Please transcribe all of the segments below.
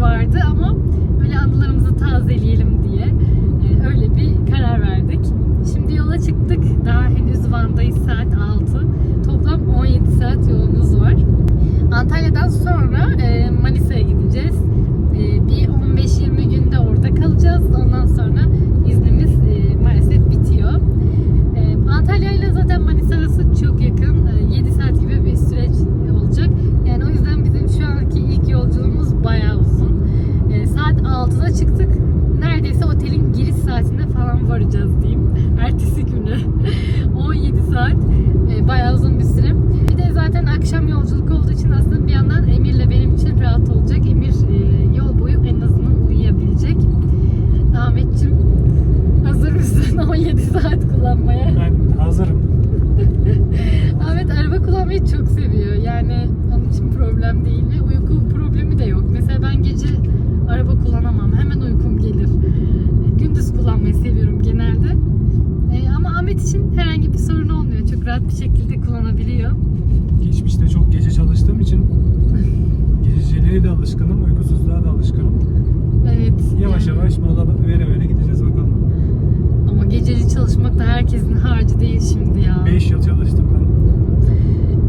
vardı ama böyle anılarımızı tazeleyelim diye e, öyle bir karar verdik. Şimdi yola çıktık. Daha henüz Van'dayız saat 6. Toplam 17 saat yolumuz var. Antalya'dan sonra e, Manisa'ya gideceğiz. E, bir 15-20 günde orada kalacağız. Ondan sonra iznimiz e, maalesef bitiyor. E, Antalya ile zaten Manisa arası çok yakın. E, 7 saat gibi bir süreç olacak. Yani o yüzden bizim şu anki ilk yolculuğumuz bayağı uzun. E, saat 6'da çıktık. Neredeyse otelin giriş saatinde falan varacağız diyeyim. Ertesi günü. 17 saat. E, bayağı uzun bir süre. Bir de zaten akşam yolculuk olduğu için aslında bir yandan Emir'le benim için rahat olacak. Emir e, yol boyu en azından uyuyabilecek. Ahmetciğim hazır mısın 17 saat kullanmaya? Ben hazırım. Ahmet araba kullanmayı çok seviyor. Yani onun için problem değil ve uyku problemi de yok. Mesela ben gece araba kullanamam. Hemen uykum gelir. Gündüz kullanmayı seviyorum genelde. E, ama Ahmet için herhangi bir sorun olmuyor. Çok rahat bir şekilde kullanabiliyor. Geçmişte çok gece çalıştığım için gececiliğe de alışkınım, uykusuzluğa da alışkınım. Evet. Yavaş yani. yavaş mola vere vere gideceğiz bakalım. Ama geceli çalışmak da herkesin harcı değil şimdi ya. 5 yıl çalıştım ben.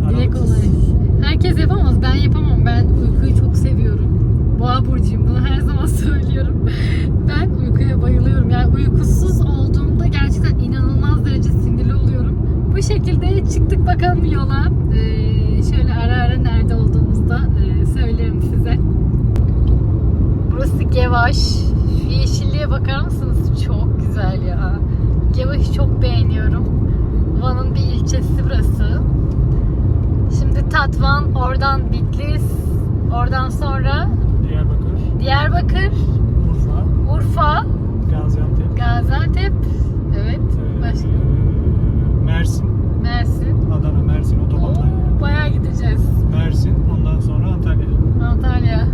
Dile Aralıksız. kolay. Herkes yapamaz. Ben yapamam. Ben uykuyu çok seviyorum. Boğa burcuyum. Bunu her zaman söylüyorum. Ben uykuya bayılıyorum. Yani uykusuz olduğumda gerçekten inanılmaz derece sinirli oluyorum. Bu şekilde çıktık bakalım yola. Ee, şöyle ara ara nerede olduğumuzda e, söylerim size. Burası Gevaş. Şu yeşilliğe bakar mısınız? Çok güzel ya. Gevaş'ı çok beğeniyorum. Van'ın bir ilçesi burası. Şimdi Tatvan, oradan Bitlis, oradan sonra Diyarbakır, Diyarbakır, Urfa, Urfa, Gaziantep, Gaziantep, evet, eee, başka Mersin, Mersin. Adana, Mersin otobanla. Oo, bayağı gideceğiz. Mersin, ondan sonra Antalya. Antalya.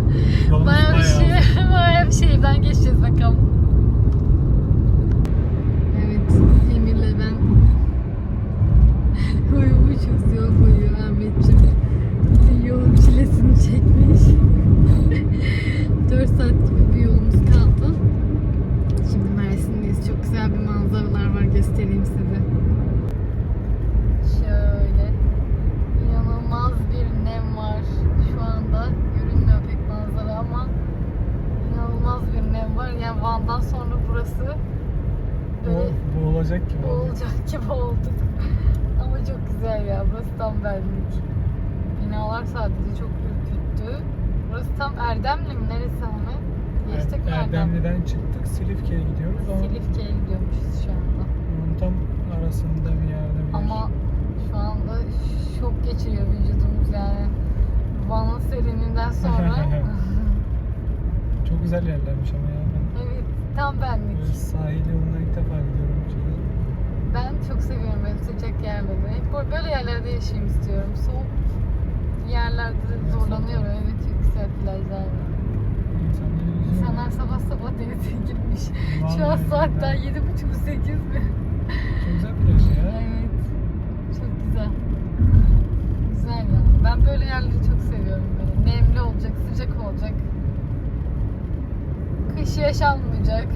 Bayağı bir bayağı şey, uzun. bayağı bir şehirden geçeceğiz bakalım. Evet, Emir'le ben uyumuşuz yol boyu Ahmetciğim. Bütün yolun çilesini çekmiş. 4 saat gibi bir yolumuz kaldı. Şimdi Mersin'deyiz. Çok güzel bir manzaralar var. Göstereyim size. Şöyle. İnanılmaz bir nem var. Şu anda görünmüyor pek manzara ama inanılmaz bir nem var. Yani Van'dan sonra burası böyle Bu, bu olacak ki. boğulacak gibi olduk. Ama çok güzel ya. Burası tam benlik. Binalar sadece çok ürküttü. Burası tam Erdemli mi? Neresi hani? Geçtik mi Er- Erdemli? Erdemli'den çıktık, Silifke'ye gidiyoruz Silifke'ye gidiyormuşuz şu anda. onun tam arasında bir yerde bir. Ama şu anda şok geçiriyor vücudumuz yani. Van'ın serininden sonra. Çok güzel yerlermiş ama ya. Ben evet, tam benlik. böyle sahil yoluna ilk defa gidiyorum. Şöyle. Ben çok seviyorum böyle sıcak yerleri. Hep böyle yerlerde yaşayayım istiyorum. Soğuk yerlerde zorlanıyorum. Evet, çok güzel plajlar var. İnsanları yüzüyor. İnsanlar sabah sabah denize girmiş. Şu an billahi. yedi buçuk sekiz mi? Çok güzel plaj ya. Evet. Çok güzel. Güzel ya. Ben böyle yerleri çok seviyorum. Böyle nemli olacak, sıcak olacak. Kış yaşanmayacak.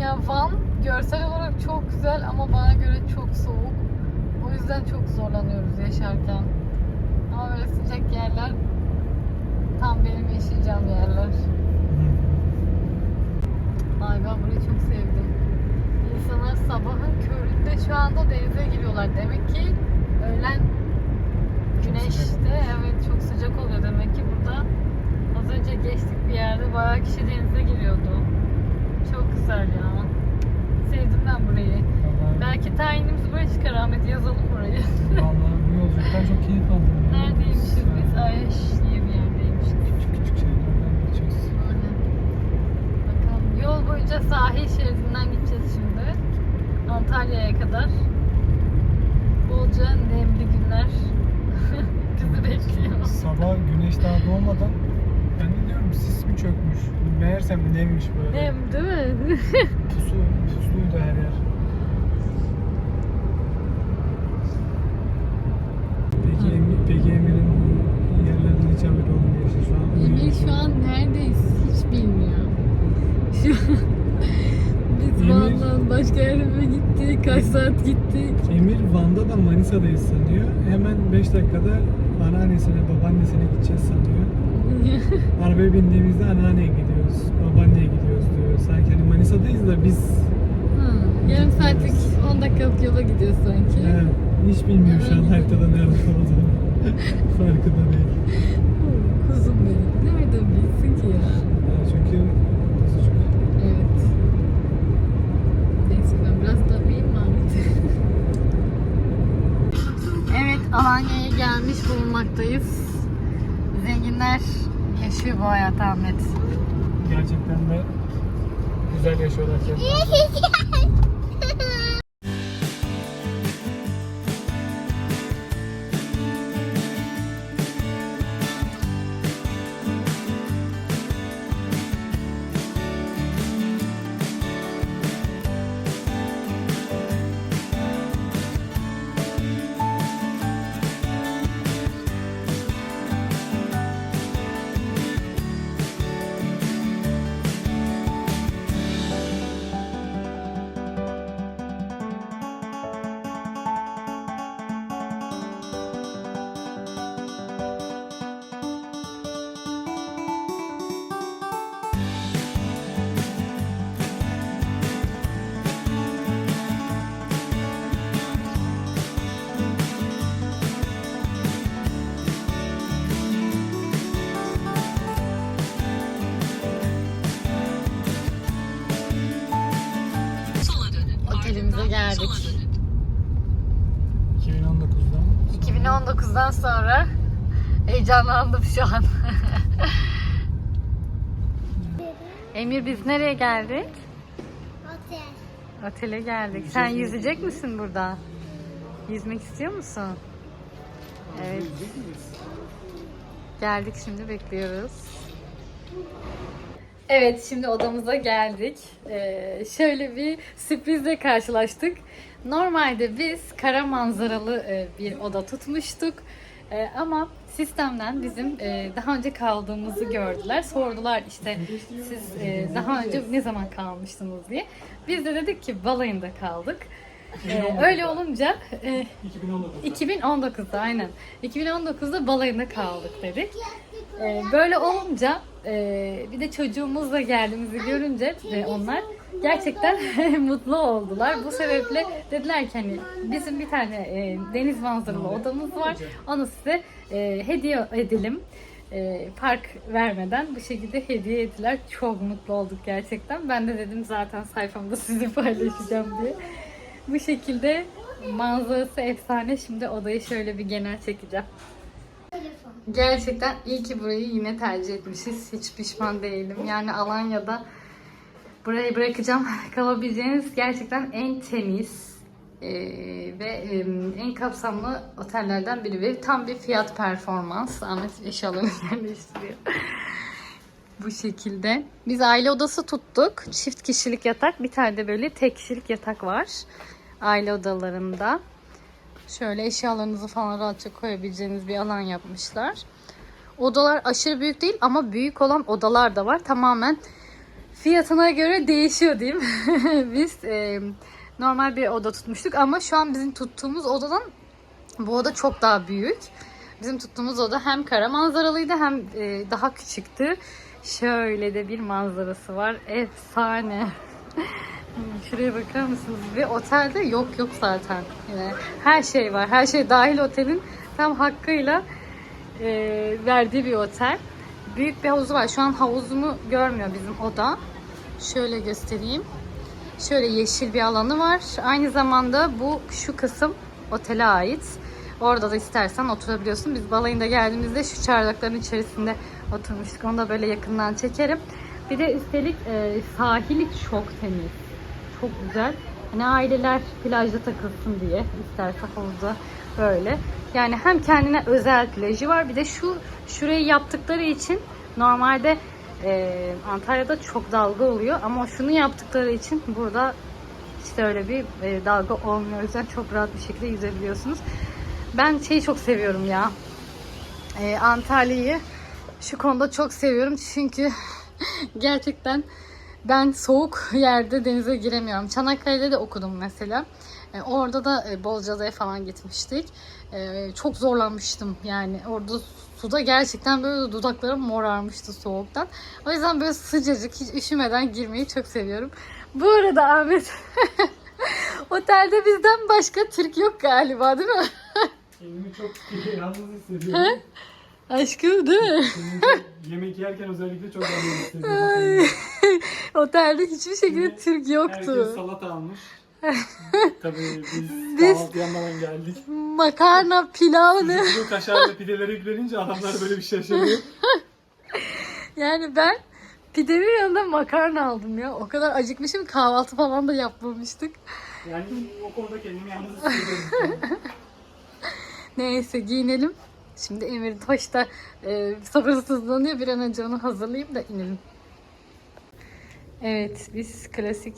Ya Van görsel olarak çok güzel ama bana göre çok soğuk. O yüzden çok zorlanıyoruz yaşarken. Ama böyle sıcak yerler tam benim yaşayacağım yerler. Ay ben burayı çok sevdim. İnsanlar sabahın köründe şu anda denize giriyorlar. Demek ki öğlen güneşte evet çok sıcak oluyor demek ki burada az önce geçtik bir yerde bayağı kişi denize giriyordu. Çok güzel ya. Sevdim ben burayı. Vallahi, Belki tayinimiz buraya çıkar Ahmet yazalım burayı. vallahi bu yolculuktan çok keyif aldım. Neredeymişiz biz? Yani Ayaş diye bir yerdeymişiz. Küçük küçük şeylerden geçiyoruz. Aynen. Bakalım yol boyunca sahil şeridinden gideceğiz şimdi. Antalya'ya kadar. Bolca nemli günler bizi bekliyor. Sabah güneş daha doğmadan ben de diyorum sis mi çökmüş? Meğersem nemmiş böyle. Nem değil mi? Pusu, pusluydu her yer. Peki, Emir, peki Emir'in yerlerden hiç haberi olmuyor. işte şu an. Emir şu an neredeyiz. Şu an biz Emir- Van'dan başka yere mi gittik? Kaç saat gittik? Emir Van'da da Manisa'dayız sanıyor. Hemen 5 dakikada anneannesine, babaannesine gideceğiz sanıyor. Arabaya bindiğimizde anneanneye gidiyoruz, babaanneye gidiyoruz diyor. Sanki hani Manisa'dayız da biz Ha, yarım saatlik 10 dakikalık yola gidiyoruz sanki. evet, hiç bilmiyorum şu an haritada nerede olduğunu. Farkında değil. Kuzum benim. Nereden bilsin ki ya? Yani çünkü kuzucuk. Evet. Neyse ben biraz daha uyuyayım mı Ahmet? evet Alanya'ya gelmiş bulunmaktayız. Zenginler yaşıyor bu hayat Ahmet. Gerçekten de güzel yaşıyorlar. 2019'dan 2019'dan sonra heyecanlandım şu an. Emir biz nereye geldik? Otel. Otele geldik. Sen yüzecek misin burada? Yüzmek istiyor musun? Evet. Geldik şimdi bekliyoruz. Evet şimdi odamıza geldik. Ee, şöyle bir sürprizle karşılaştık. Normalde biz kara manzaralı e, bir oda tutmuştuk. E, ama sistemden bizim e, daha önce kaldığımızı gördüler. Sordular işte siz daha önce ne zaman kalmıştınız diye. Biz de dedik ki balayında kaldık. E, öyle olunca e, 2019'da. 2019'da aynen. 2019'da balayında kaldık dedik. Ee, böyle olunca bir de çocuğumuzla geldiğimizi görünce onlar gerçekten mutlu oldular. Bu sebeple dediler ki hani bizim bir tane e, deniz manzaralı odamız var. Onu size e, hediye edelim. E, park vermeden bu şekilde hediye ettiler. Çok mutlu olduk gerçekten. Ben de dedim zaten sayfamda sizi paylaşacağım diye. Bu şekilde manzarası efsane. Şimdi odayı şöyle bir genel çekeceğim. Gerçekten iyi ki burayı yine tercih etmişiz. Hiç pişman değilim. Yani Alanya'da burayı bırakacağım. Kalabileceğiniz gerçekten en temiz eee, ve em, en kapsamlı otellerden biri. Ve tam bir fiyat performans. Ahmet eşyalarını yerleştiriyor. Bu şekilde. Biz aile odası tuttuk. Çift kişilik yatak. Bir tane de böyle tek kişilik yatak var. Aile odalarında. Şöyle eşyalarınızı falan rahatça koyabileceğiniz bir alan yapmışlar. Odalar aşırı büyük değil ama büyük olan odalar da var. Tamamen fiyatına göre değişiyor diyeyim. Biz e, normal bir oda tutmuştuk ama şu an bizim tuttuğumuz odadan bu oda çok daha büyük. Bizim tuttuğumuz oda hem kara manzaralıydı hem e, daha küçüktü. Şöyle de bir manzarası var. Efsane. Şuraya bakar mısınız? Ve otelde yok yok zaten. Yani her şey var. Her şey dahil otelin tam hakkıyla e, verdiği bir otel. Büyük bir havuzu var. Şu an havuzunu görmüyor bizim oda. Şöyle göstereyim. Şöyle yeşil bir alanı var. Aynı zamanda bu şu kısım otele ait. Orada da istersen oturabiliyorsun. Biz balayında geldiğimizde şu çardakların içerisinde oturmuştuk. Onu da böyle yakından çekerim. Bir de üstelik e, sahili çok temiz. Çok güzel. Hani aileler plajda takılsın diye isterse havuzda böyle. Yani hem kendine özel plajı var bir de şu şurayı yaptıkları için normalde e, Antalya'da çok dalga oluyor ama şunu yaptıkları için burada işte öyle bir e, dalga olmuyor. O yüzden çok rahat bir şekilde yüzebiliyorsunuz. Ben şeyi çok seviyorum ya. E, Antalya'yı Şu konuda çok seviyorum çünkü gerçekten ben soğuk yerde denize giremiyorum. Çanakkale'de de okudum mesela. E, orada da e, Bolca'ya falan gitmiştik. E, çok zorlanmıştım yani. Orada suda gerçekten böyle dudaklarım morarmıştı soğuktan. O yüzden böyle sıcacık hiç üşümeden girmeyi çok seviyorum. Bu arada Ahmet otelde bizden başka Türk yok galiba değil mi? Kendimi çok yalnız hissediyorum. Aşkım değil mi? Yemek yerken özellikle çok yalnız hissediyorum. Otelde hiçbir şekilde Şimdi Türk Herkes yoktu. salata almış. Tabii biz, Biz- kahvaltı yanmadan geldik. Makarna, pilav ne? Bu kaşarlı pidelere yüklenince adamlar böyle bir şaşırıyor. Yani ben pidenin yanında makarna aldım ya. O kadar acıkmışım kahvaltı falan da yapmamıştık. Yani o konuda kendimi yalnız hissediyorum. Neyse giyinelim. Şimdi Emir Taş da e, sabırsızlanıyor. Bir an önce onu hazırlayayım da inelim. Evet biz klasik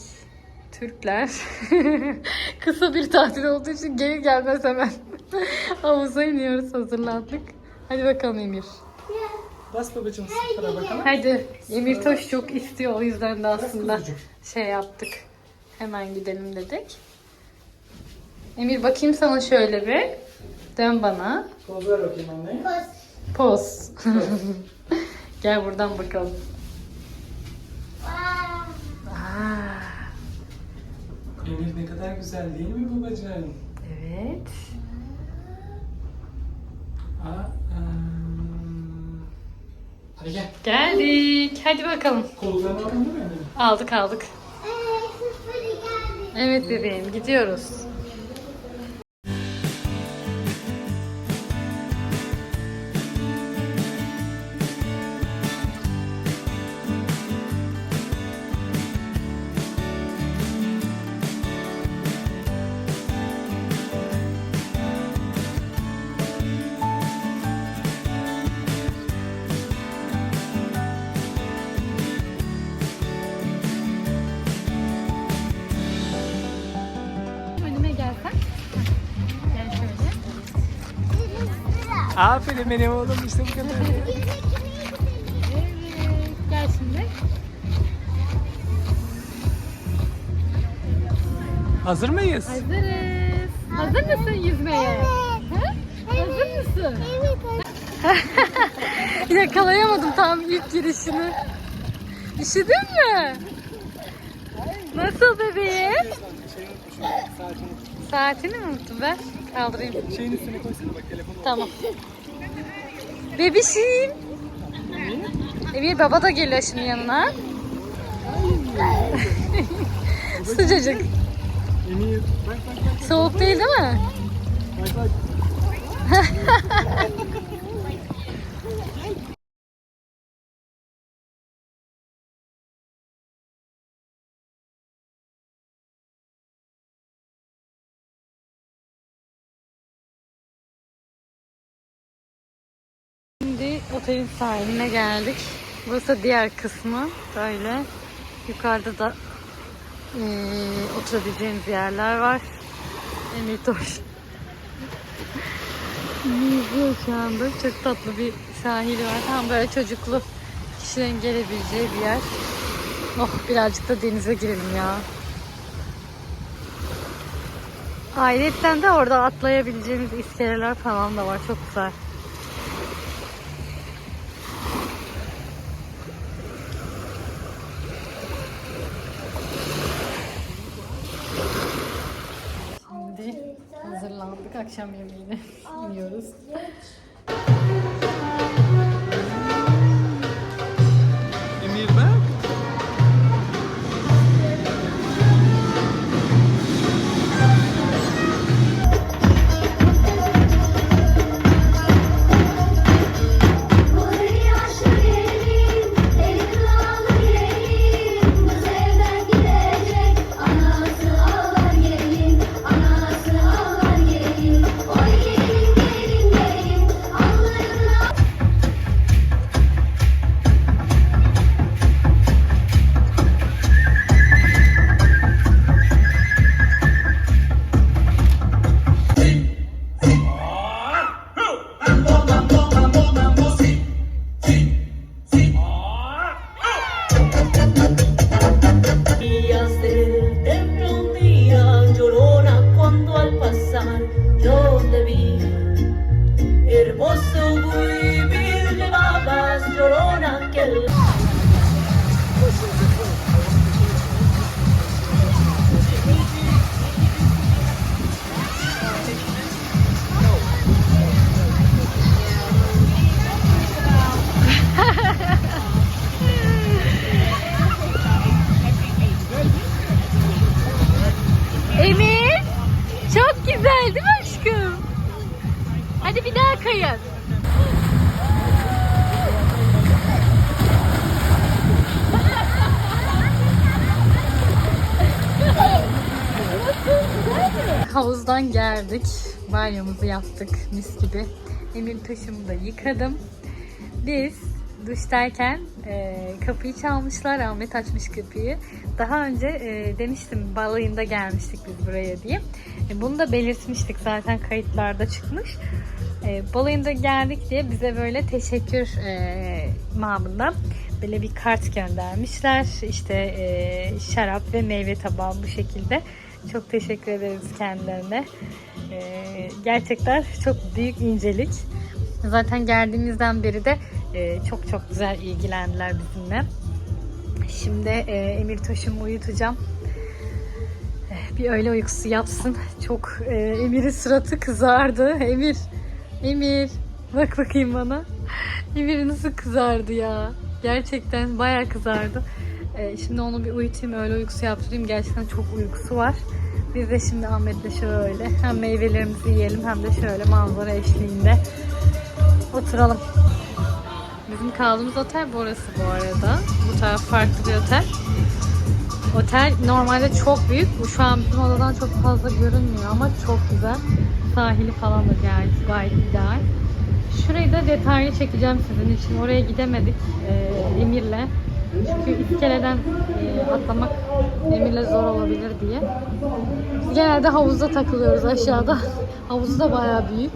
Türkler kısa bir tatil olduğu için gelir gelmez hemen havuza iniyoruz hazırlandık. Hadi bakalım Emir. Bas babacığım sıfıra bakalım. Hadi. Emir Toş çok istiyor o yüzden de aslında şey yaptık. Hemen gidelim dedik. Emir bakayım sana şöyle bir. Dön bana. Poz ver bakayım anne. Koş. Poz. Gel buradan bakalım. Aa, Aa, Emir ne kadar güzel değil mi babacığım? evet. Aa, ıı, Hadi gel. Geldik. Hadi bakalım. Kollarını aldın değil mi Emir? Aldık aldık. geldi. Evet bebeğim gidiyoruz. Aferin benim oğlum işte bu kadar. Evet. Gel şimdi. Hazır mıyız? Hazırız. Hazır mısın yüzmeye? Evet. Ha? Hazır mısın? Evet. Yakalayamadım tam ilk girişini. Üşüdün mü? Nasıl bebeğim? Saatini mi unuttun ben? Kaldırayım. Şeyin üstüne koysana. Tamam. Bebişim. Emir baba da geliyor şimdi yanına. Sıcacık. Emir bak bak bak. Soğuk değil değil mi? Bak bak. otelin sahiline geldik. Burası diğer kısmı. Böyle yukarıda da eee oturabileceğimiz yerler var. Emir Toş. Yüzüyor şu anda. Çok tatlı bir sahili var. Tam böyle çocuklu kişilerin gelebileceği bir yer. Oh birazcık da denize girelim ya. Ayrıca de orada atlayabileceğimiz iskeleler falan da var. Çok güzel. Şimdi hazırlandık. Akşam yemeğine iniyoruz. Banyomuzu yaptık mis gibi. Emir taşımı da yıkadım. Biz duştayken e, kapıyı çalmışlar. Ahmet açmış kapıyı. Daha önce e, demiştim balayında gelmiştik biz buraya diye. E, bunu da belirtmiştik zaten kayıtlarda çıkmış. E, balayında geldik diye bize böyle teşekkür e, mamından böyle bir kart göndermişler. İşte e, şarap ve meyve tabağı bu şekilde. Çok teşekkür ederiz kendilerine. E, gerçekten çok büyük incelik. Zaten geldiğimizden beri de e, çok çok güzel ilgilendiler bizimle. Şimdi e, Emir Taş'ımı uyutacağım. E, Bir öğle uykusu yapsın. Çok e, Emir'in suratı kızardı. Emir, Emir bak bakayım bana. Emir nasıl kızardı ya. Gerçekten bayağı kızardı. Şimdi onu bir uyutayım, öğle uykusu yaptırayım. Gerçekten çok uykusu var. Biz de şimdi Ahmet'le şöyle hem meyvelerimizi yiyelim hem de şöyle manzara eşliğinde oturalım. Bizim kaldığımız otel burası bu arada. Bu taraf farklı bir otel. Otel normalde çok büyük. Bu şu an bizim odadan çok fazla görünmüyor ama çok güzel. Sahili falan da gayet, gayet ideal. Şurayı da detaylı çekeceğim sizin için. Oraya gidemedik e, Emir'le. Çünkü iskeleden e, atlamak Emir'le zor olabilir diye. Genelde havuzda takılıyoruz aşağıda. Havuzu da bayağı büyük.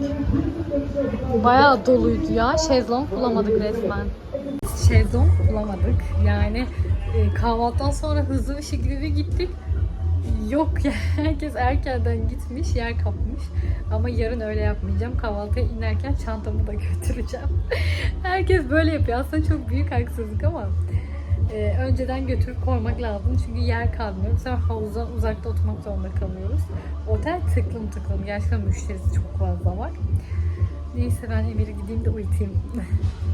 Bayağı doluydu ya. Şezlong bulamadık resmen. Şezlong bulamadık. Yani e, kahvaltıdan sonra hızlı bir şekilde de gittik. Yok ya herkes erkenden gitmiş yer kapmış. Ama yarın öyle yapmayacağım. Kahvaltıya inerken çantamı da götüreceğim. herkes böyle yapıyor. Aslında çok büyük haksızlık ama e, önceden götürüp koymak lazım. Çünkü yer kalmıyor. Bu sefer havuzdan uzakta oturmak zorunda kalıyoruz. Otel tıklım tıklım. Gerçekten müşterisi çok fazla var. Neyse ben Emir'i gideyim de uyutayım.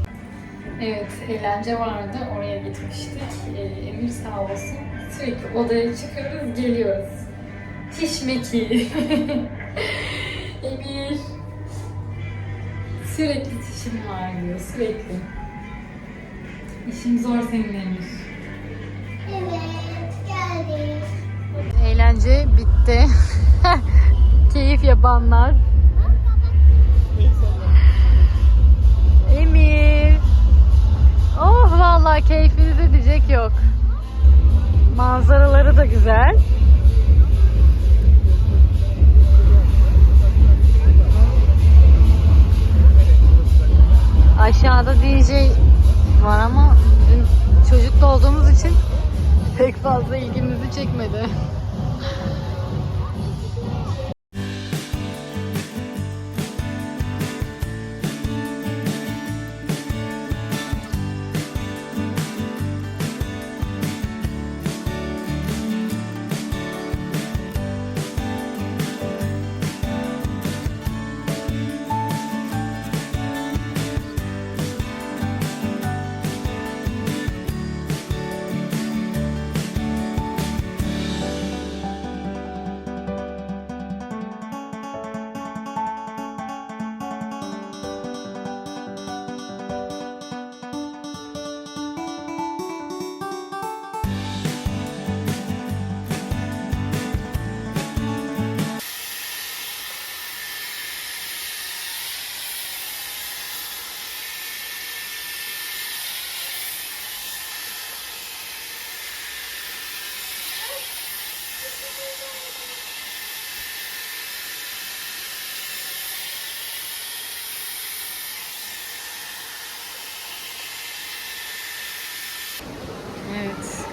evet, eğlence vardı. Oraya gitmiştik. Ee, Emir sağ olsun. Sürekli odaya çıkıyoruz, geliyoruz. Tişmeki. Emir. Sürekli tişim var diyor, sürekli. İşim zor senin Emir. Evet, geldik. Eğlence bitti. Keyif yapanlar. Emir. Oh vallahi keyfinize diyecek yok. Manzaraları da güzel. Aşağıda DJ var ama bizim çocukta olduğumuz için pek fazla ilgimizi çekmedi.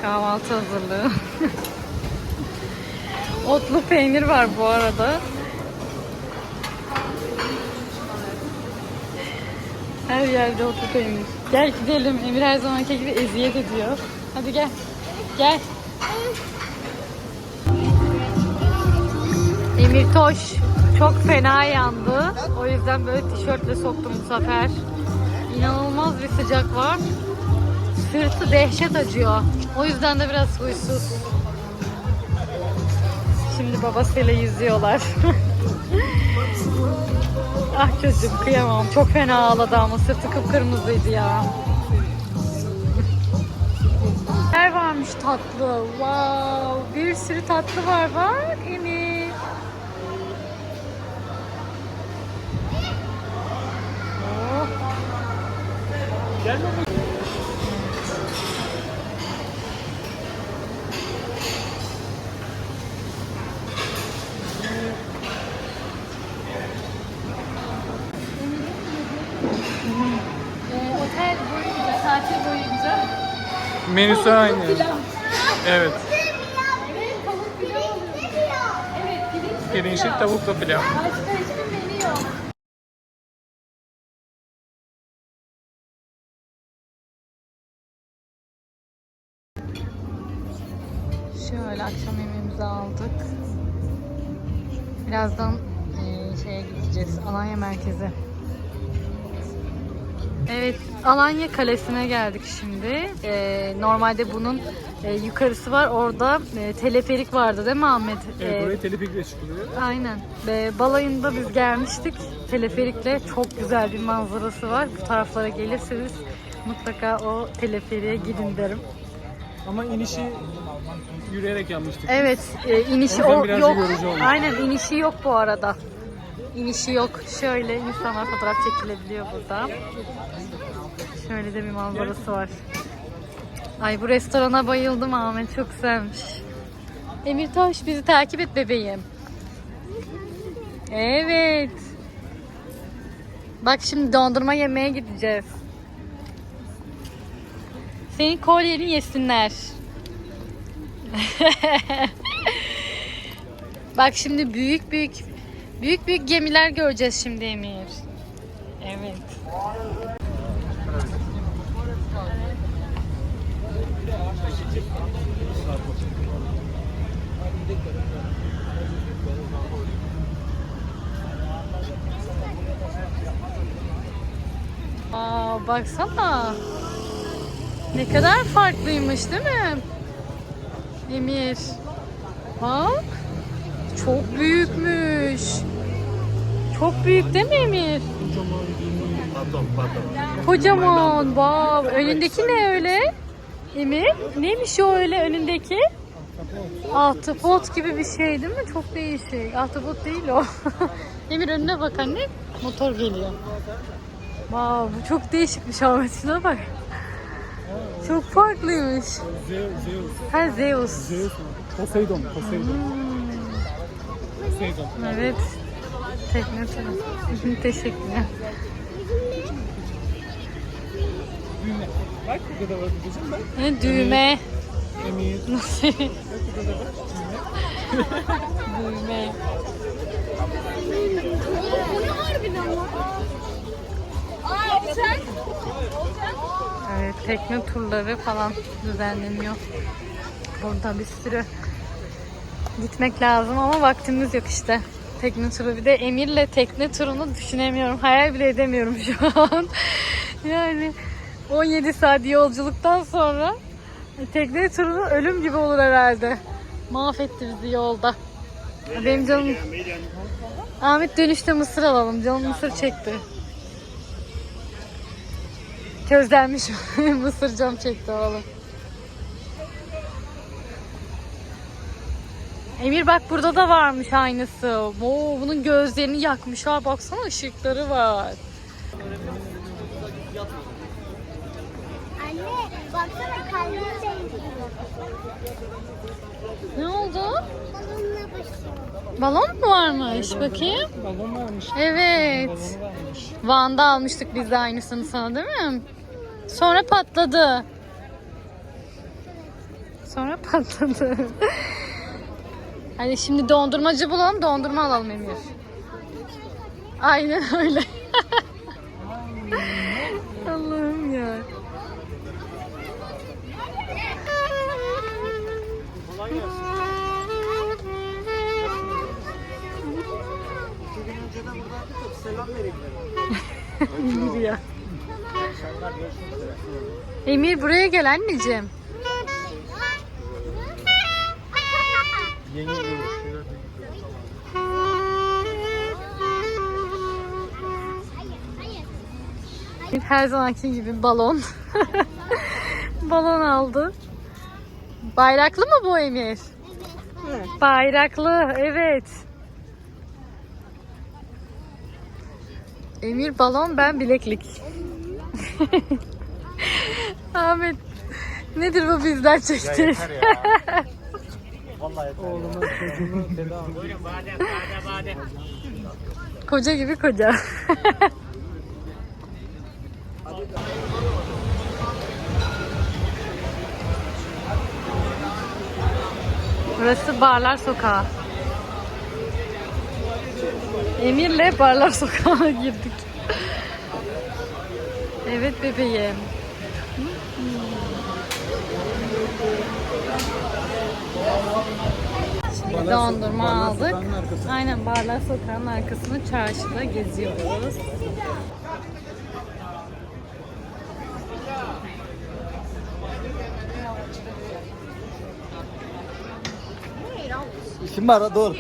Kahvaltı hazırlığı. Otlu peynir var bu arada. Her yerde otlu peynir. Gel gidelim. Emir her zamanki gibi eziyet ediyor. Hadi gel. Gel. Emir Toş çok fena yandı. O yüzden böyle tişörtle soktum bu sefer. İnanılmaz bir sıcak var. Sırtı dehşet acıyor. O yüzden de biraz huysuz. Şimdi babasıyla yüzüyorlar. Ah çocuğum kıyamam. Çok fena ağladı ama sırtı kıpkırmızıydı ya. Neler varmış tatlı. Wow. Bir sürü tatlı var bak Emir. Oh. Ee, otel boyunca, tatil boyunca Menüsü aynı. pilav. Evet. Evet, tavuk pilav oluyor. Evet, pirinçli Pirinçli pilav. tavuklu pilav. Başka hiçbir menü yok. Şöyle akşam yemeğimizi aldık. Birazdan eee, şeye gideceğiz. Alanya merkeze. Evet, Alanya Kalesi'ne geldik şimdi. Eee, normalde bunun eee, yukarısı var. Orada eee, teleferik vardı değil mi Ahmet? Evet Eee, oraya telefikle çıkılıyor. Aynen. Ve balayında biz gelmiştik. Teleferikle çok güzel bir manzarası var. Bu taraflara gelirseniz mutlaka o teleferiğe gidin derim. Ama inişi yürüyerek yapmıştık. Evet, e, inişi O yok. Aynen inişi yok bu arada. İnişi yok. Şöyle insanlar fotoğraf çekilebiliyor burada. Şöyle de bir manzarası var. Ay bu restorana bayıldım Ahmet. Çok güzelmiş. Emir Taş bizi takip et bebeğim. Evet. Bak şimdi dondurma yemeye gideceğiz. Senin kolyeni yesinler. Bak şimdi büyük büyük büyük büyük gemiler göreceğiz şimdi Emir. Evet. Aa, baksana. Ne kadar farklıymış değil mi? Emir. Bak. Çok büyükmüş. Çok büyük değil mi Emir? Kocaman. Wow. Önündeki ne öyle? Emir? Neymiş o öyle önündeki? Ahtapot gibi bir şey değil mi? Çok değişik. Ahtapot değil o. Emir önüne bak anne. Motor geliyor. Wow, bu çok değişikmiş Ahmet. Şuna bak. Çok farklıymış. Zeus. Zeus. Ha Zeus. Zeus? Poseidon. Poseidon. Poseidon. Evet. Tekne turu. Teşekkürler. Düğme. Bak burada da var kızım bak. Ne düğme. Emir. düğme. Evet, tekne turları falan düzenleniyor. Burada bir sürü gitmek lazım ama vaktimiz yok işte. Tekne turu bir de Emir'le tekne turunu düşünemiyorum. Hayal bile edemiyorum şu an. Yani 17 saat yolculuktan sonra tekne turunu ölüm gibi olur herhalde. Mahvetti bizi yolda. Benim canım... Ahmet dönüşte mısır alalım. Canım mısır çekti. Közlenmiş mısır cam çekti oğlum. Emir bak burada da varmış aynısı. Oo, bunun gözlerini yakmış ha baksana ışıkları var. Anne baksana kalbim. Ne oldu? Balonla başlıyor. Balon mu varmış? Bakayım. Balon varmış. Evet. Varmış. Van'da almıştık biz de aynısını sana değil mi? Sonra patladı. Sonra patladı. Hadi şimdi dondurmacı bulalım, dondurma alalım Emir. Aynen öyle. Allah'ım ya. Emir ya. Emir buraya gel anneciğim. Her zamanki gibi balon. balon aldı. Bayraklı mı bu Emir? Bayraklı, evet. Emir balon, ben bileklik. Ahmet, nedir bu bizden çekti? Oğluma çocuğuma bedava. Koca gibi koca. Burası Barlar Sokağı. Emir'le Barlar Sokağı'na girdik. Evet bebeğim. Şimdi dondurma Barlar aldık. Aynen Barlar Sokağı'nın arkasını çarşıda geziyoruz. İsim var dur.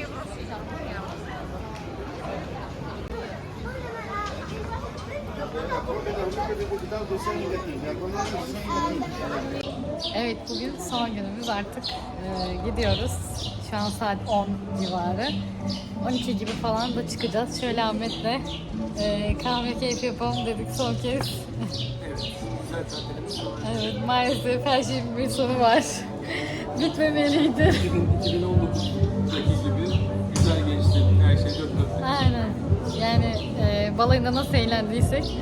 Evet bugün son günümüz artık e, gidiyoruz. Şu an saat 10 civarı. 12 gibi falan da çıkacağız. Şöyle Ahmet'le e, kahve keyfi yapalım dedik son kez. evet maalesef her şeyin bir sonu var. Bitmemeliydi. 2019'daki gibi güzel geçti. Her şey dört dörtlük. Aynen. Yani e, balayında nasıl eğlendiysek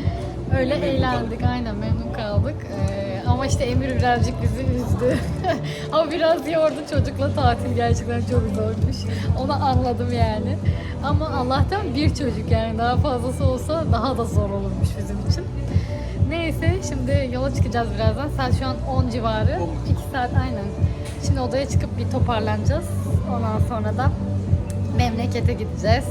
öyle eğlendik. Aynen memnun kaldık. E, ama işte Emir birazcık bizi üzdü. ama biraz yordu çocukla tatil gerçekten çok zormuş. Onu anladım yani. Ama Allah'tan bir çocuk yani daha fazlası olsa daha da zor olurmuş bizim için. Neyse şimdi yola çıkacağız birazdan. Saat şu an 10 civarı. 2 saat aynen. Şimdi odaya çıkıp bir toparlanacağız. Ondan sonra da memlekete gideceğiz.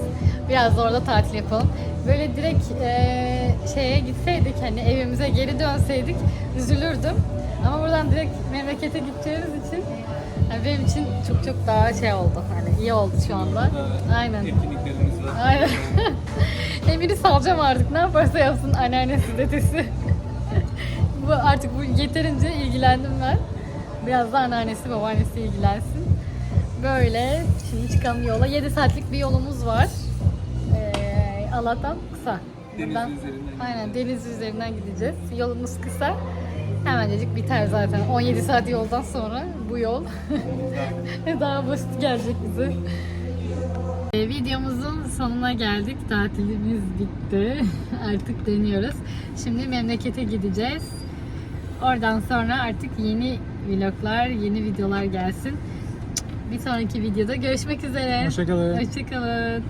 Biraz da orada tatil yapalım. Böyle direkt eee, şeye gitseydik hani evimize geri dönseydik üzülürdüm. Ama buradan direkt memlekete gideceğimiz için yani benim için çok çok daha şey oldu. Hani iyi oldu şu anda. Aynen. Etkinliklerimiz var. Aynen. Emir'i salacağım artık. Ne yaparsa yapsın anneannesi dedesi. bu artık bu yeterince ilgilendim ben. Biraz da anneannesi babaannesi ilgilensin. Böyle şimdi çıkalım yola. 7 saatlik bir yolumuz var. Ee, Allah'tan kısa. Deniz Buradan- üzerinden Aynen deniz üzerinden gideceğiz. Yolumuz kısa. Hemencecik biter zaten. 17 saat yoldan sonra bu yol daha basit gelecek bize. Ee, Videomuzun sonuna geldik. Tatilimiz bitti. Artık dönüyoruz. Şimdi memlekete gideceğiz. Oradan sonra artık yeni vloglar, yeni videolar gelsin. Bir sonraki videoda görüşmek üzere. Hoşçakalın. Hoşçakalın.